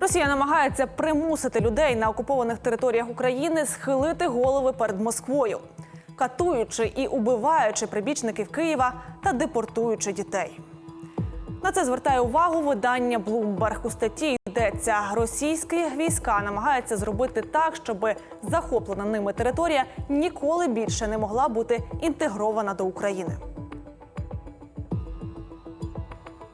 Росія намагається примусити людей на окупованих територіях України схилити голови перед Москвою, катуючи і убиваючи прибічників Києва та депортуючи дітей. На це звертає увагу видання Bloomberg. У статті йдеться, російські війська намагаються зробити так, щоб захоплена ними територія ніколи більше не могла бути інтегрована до України.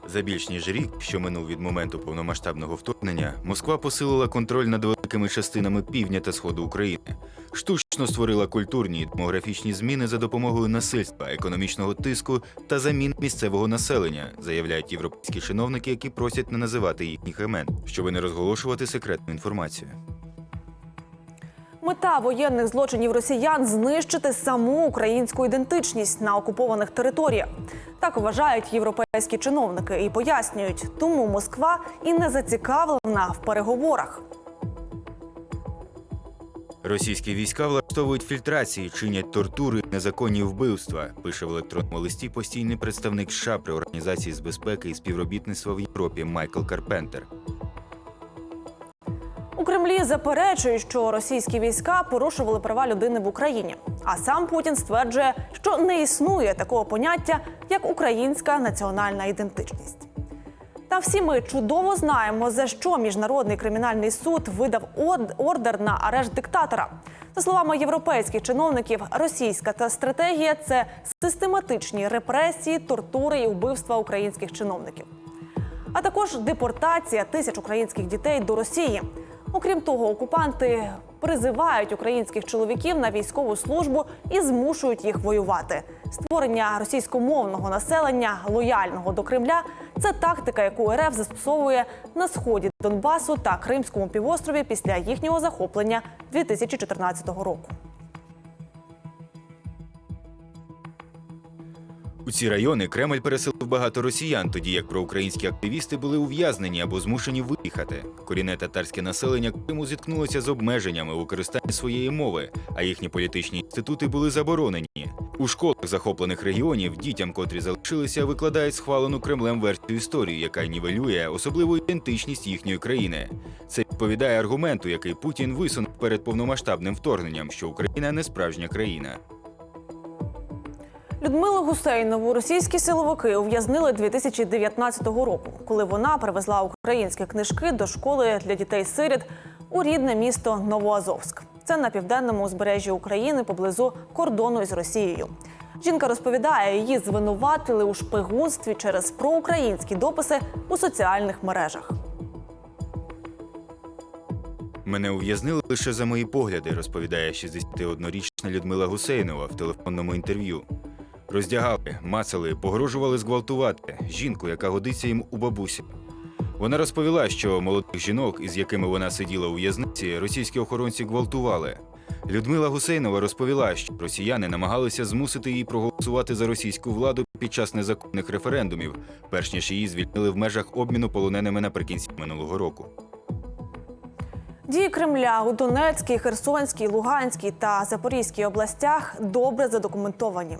За більш ніж рік, що минув від моменту повномасштабного вторгнення, Москва посилила контроль над великими частинами півдня та сходу України, штучно створила культурні і демографічні зміни за допомогою насильства, економічного тиску та замін місцевого населення, заявляють європейські чиновники, які просять не називати їхніх імен, щоб не розголошувати секретну інформацію. Мета воєнних злочинів росіян знищити саму українську ідентичність на окупованих територіях. Так вважають європейські чиновники і пояснюють, тому Москва і не зацікавлена в переговорах. Російські війська влаштовують фільтрації, чинять тортури, незаконні вбивства. Пише в електронному листі постійний представник США при організації з безпеки і співробітництва в Європі Майкл Карпентер. Кремлі заперечують, що російські війська порушували права людини в Україні. А сам Путін стверджує, що не існує такого поняття, як українська національна ідентичність. Та всі ми чудово знаємо, за що міжнародний кримінальний суд видав ордер на арешт диктатора. За словами європейських чиновників, російська та стратегія це систематичні репресії, тортури і вбивства українських чиновників а також депортація тисяч українських дітей до Росії. Окрім того, окупанти призивають українських чоловіків на військову службу і змушують їх воювати. Створення російськомовного населення, лояльного до Кремля, це тактика, яку РФ застосовує на сході Донбасу та Кримському півострові після їхнього захоплення 2014 року. У ці райони Кремль переселив багато росіян, тоді як проукраїнські активісти були ув'язнені або змушені виїхати. Корінне татарське населення Криму зіткнулося з обмеженнями у використанні своєї мови, а їхні політичні інститути були заборонені. У школах захоплених регіонів дітям, котрі залишилися, викладають схвалену Кремлем версію історії, яка нівелює особливу ідентичність їхньої країни. Це відповідає аргументу, який Путін висунув перед повномасштабним вторгненням, що Україна не справжня країна. Людмилу Гусейнову російські силовики ув'язнили 2019 року, коли вона привезла українські книжки до школи для дітей-сиріт у рідне місто Новоазовськ. Це на південному узбережжі України поблизу кордону із Росією. Жінка розповідає, її звинуватили у шпигунстві через проукраїнські дописи у соціальних мережах. Мене ув'язнили лише за мої погляди, розповідає 61-річна Людмила Гусейнова в телефонному інтерв'ю. Роздягали, мацали, погрожували зґвалтувати жінку, яка годиться їм у бабусі. Вона розповіла, що молодих жінок, із якими вона сиділа у в'язниці, російські охоронці гвалтували. Людмила Гусейнова розповіла, що росіяни намагалися змусити її проголосувати за російську владу під час незаконних референдумів, перш ніж її звільнили в межах обміну полоненими наприкінці минулого року. Дії Кремля у Донецькій, Херсонській, Луганській та Запорізькій областях добре задокументовані.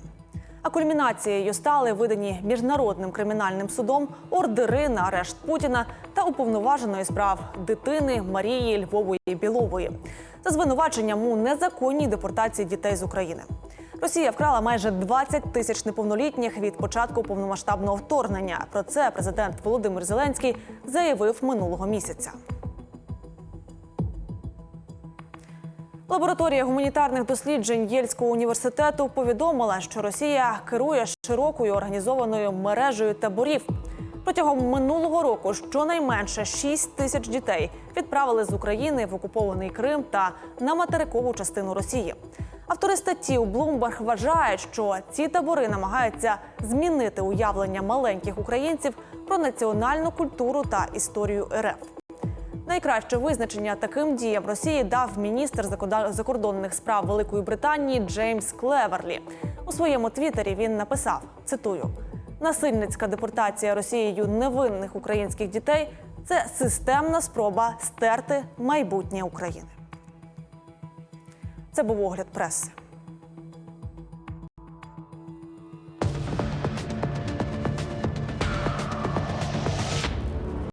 А кульмінацією стали видані міжнародним кримінальним судом ордери на арешт Путіна та уповноваженої справ дитини Марії Львової Білової за звинуваченням у незаконній депортації дітей з України. Росія вкрала майже 20 тисяч неповнолітніх від початку повномасштабного вторгнення. Про це президент Володимир Зеленський заявив минулого місяця. Лабораторія гуманітарних досліджень Єльського університету повідомила, що Росія керує широкою організованою мережею таборів. Протягом минулого року щонайменше 6 тисяч дітей відправили з України в окупований Крим та на материкову частину Росії. Автори статті у Bloomberg вважають, що ці табори намагаються змінити уявлення маленьких українців про національну культуру та історію РФ. Найкраще визначення таким діям Росії дав міністр закордонних справ Великої Британії Джеймс Клеверлі. У своєму твіттері він написав: цитую: насильницька депортація Росією невинних українських дітей це системна спроба стерти майбутнє України. Це був огляд преси.